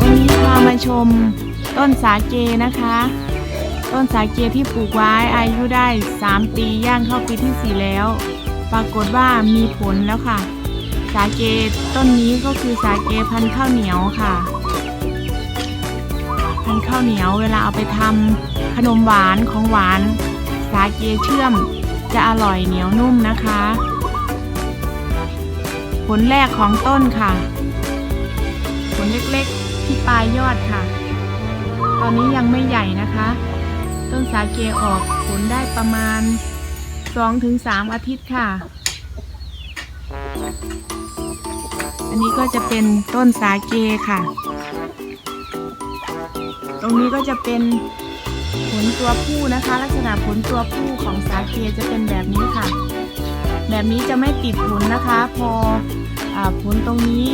วันนี้พามาชมต้นสาเกนะคะ ต้นสาเกที่ปลูกไว้อายุได้ 3 ปีย่างเข้าปีที่ 4 แล้ว ปรากฏว่ามีผลแล้วค่ะ สาเกต้นนี้ก็คือสาเกพันธุ์ข้าวเหนียวค่ะันข้าวเหนียวเวลาเอาไปทำขนมหวานของหวาน สาเกเชื่อมจะอร่อยเหนียวนุ่มนะคะ ผลแรกของต้นค่ะ ผลเล็กๆที่ปลายยอดค่ะ ตอนนี้ยังไม่ใหญ่นะคะ ต้นสาเกออกผลได้ประมาณ 2-3 อาทิตย์ค่ะ อันนี้ก็จะเป็นต้นสาเกค่ะ ตรงนี้ก็จะเป็นผลตัวผู้นะคะ ลักษณะผลตัวผู้ของสาเกจะเป็นแบบนี้ค่ะ แบบนี้จะไม่ติดผลนะคะ พออผลตรงนี้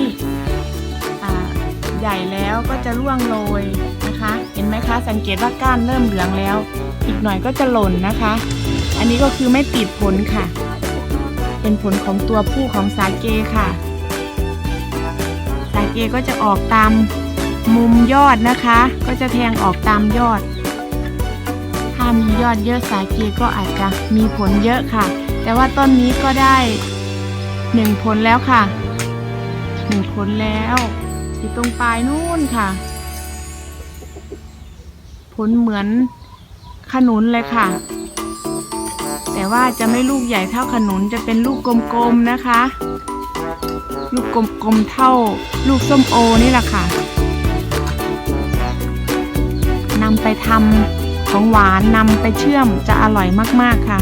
ใหญ่แล้วก็จะร่วงโรยนะคะ เห็นไหมคะ สังเกตว่าก้านเริ่มเหลืองแล้ว อีกหน่อยก็จะหล่นนะคะ อันนี้ก็คือไม่ติดผลค่ะ เป็นผลของตัวผู้ของสาเกค่ะ สาเกก็จะออกตาม มุมยอดนะคะ ก็จะแทงออกตามยอด ถ้ามียอดเยอะสาเกก็อาจจะมีผลเยอะค่ะ แต่ว่าต้นนี้ก็ได้หนึ่งผลแล้วค่ะหนึ่งผลแล้วอยู่ตรงปลายนู่นค่ะ ผลเหมือนขนุนเลยค่ะ แต่ว่าจะไม่ลูกใหญ่เท่าขนุนจะเป็นลูกกลมๆนะคะ ลูกกลมๆเท่าลูกส้มโอนี่แหละค่ะ นำไปทำของหวานนำไปเชื่อมจะอร่อยมากๆค่ะ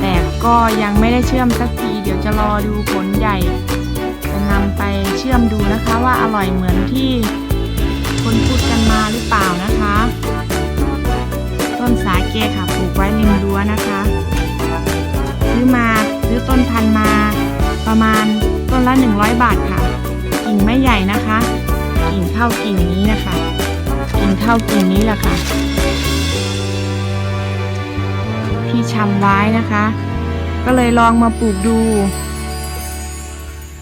แต่ก็ยังไม่ได้เชื่อมสักที เดี๋ยวจะรอดูผลใหญ่จะนำไปเชื่อมดูนะคะว่าอร่อยเหมือนที่คนพูดกันมาหรือเปล่านะคะ ต้นสาเกค่ะปลูกไว้ริมรั้วนะคะซื้อมาซื้อต้นพันมาประมาณต้นละ 100 บาทค่ะ กิ่งไม่ใหญ่นะคะ กิ่งเท่ากิ่งนี้นะ เท่ากิ่งนี้แหละค่ะ ที่ชำไว้นะคะ ก็เลยลองมาปลูกดู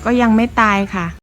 ก็ยังไม่ตายค่ะ